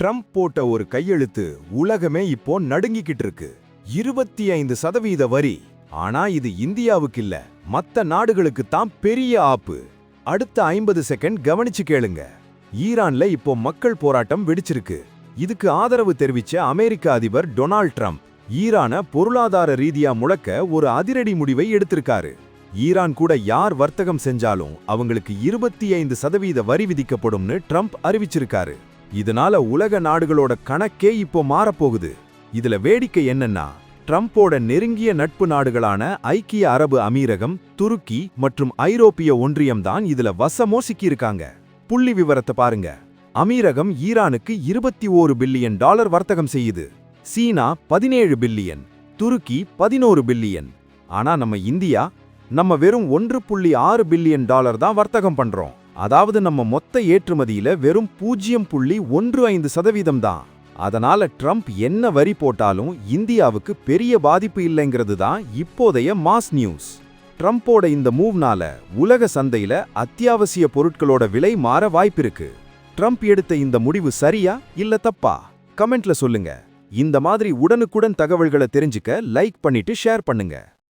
Trump போட்ட ஒரு கையெழுத்து உலகமே இப்போ நடுங்கிக்கிட்டு இருக்கு இருபத்தி ஐந்து சதவீத வரி. ஆனா இது இந்தியாவுக்கு இல்ல மத்த நாடுகளுக்கு தான் பெரிய ஆப்பு. அடுத்த ஐம்பது செகண்ட் கவனிச்சு கேளுங்க. ஈரான்ல இப்போ மக்கள் போராட்டம் வெடிச்சிருக்கு. இதுக்கு ஆதரவு தெரிவிச்ச அமெரிக்க அதிபர் டொனால்ட் ட்ரம்ப் ஈரான பொருளாதார ரீதியா முழக்க ஒரு அதிரடி முடிவை எடுத்திருக்காரு. ஈரான் கூட யார் வர்த்தகம் செஞ்சாலும் அவங்களுக்கு இருபத்தி ஐந்து சதவீத வரி விதிக்கப்படும்னு ட்ரம்ப் அறிவிச்சிருக்காரு. இதனால உலக நாடுகளோட கணக்கே இப்போ மாறப்போகுது. இதுல வேடிக்கை என்னன்னா ட்ரம்ப்போட நெருங்கிய நட்பு நாடுகளான ஐக்கிய அரபு அமீரகம் துருக்கி மற்றும் ஐரோப்பிய ஒன்றியம் தான் இதுல வசமோ சிக்கியிருக்காங்க புள்ளி விவரத்தை பாருங்க. அமீரகம் ஈரானுக்கு இருபத்தி ஓரு பில்லியன் டாலர் வர்த்தகம் செய்யுது. சீனா பதினேழு பில்லியன் துருக்கி பதினோரு பில்லியன். ஆனா நம்ம இந்தியா நம்ம வெறும் ஒன்று புள்ளி ஆறு பில்லியன் டாலர் தான் வர்த்தகம் பண்றோம். அதாவது நம்ம மொத்த ஏற்றுமதியில வெறும் பூஜ்ஜியம் புள்ளி ஒன்று ஐந்து சதவீதம் தான். அதனால ட்ரம்ப் என்ன வரி போட்டாலும் இந்தியாவுக்கு பெரிய பாதிப்பு இல்லைங்கிறது தான் இப்போதைய மாஸ் நியூஸ். ட்ரம்ப்போட இந்த மூவ்னால உலக சந்தையில அத்தியாவசிய பொருட்களோட விலை மாற வாய்ப்பிருக்கு. ட்ரம்ப் எடுத்த இந்த முடிவு சரியா இல்ல தப்பா? கமெண்ட்ல சொல்லுங்க. இந்த மாதிரி உடனுக்குடன் தகவல்களை தெரிஞ்சுக்க லைக் பண்ணிட்டு ஷேர் பண்ணுங்க.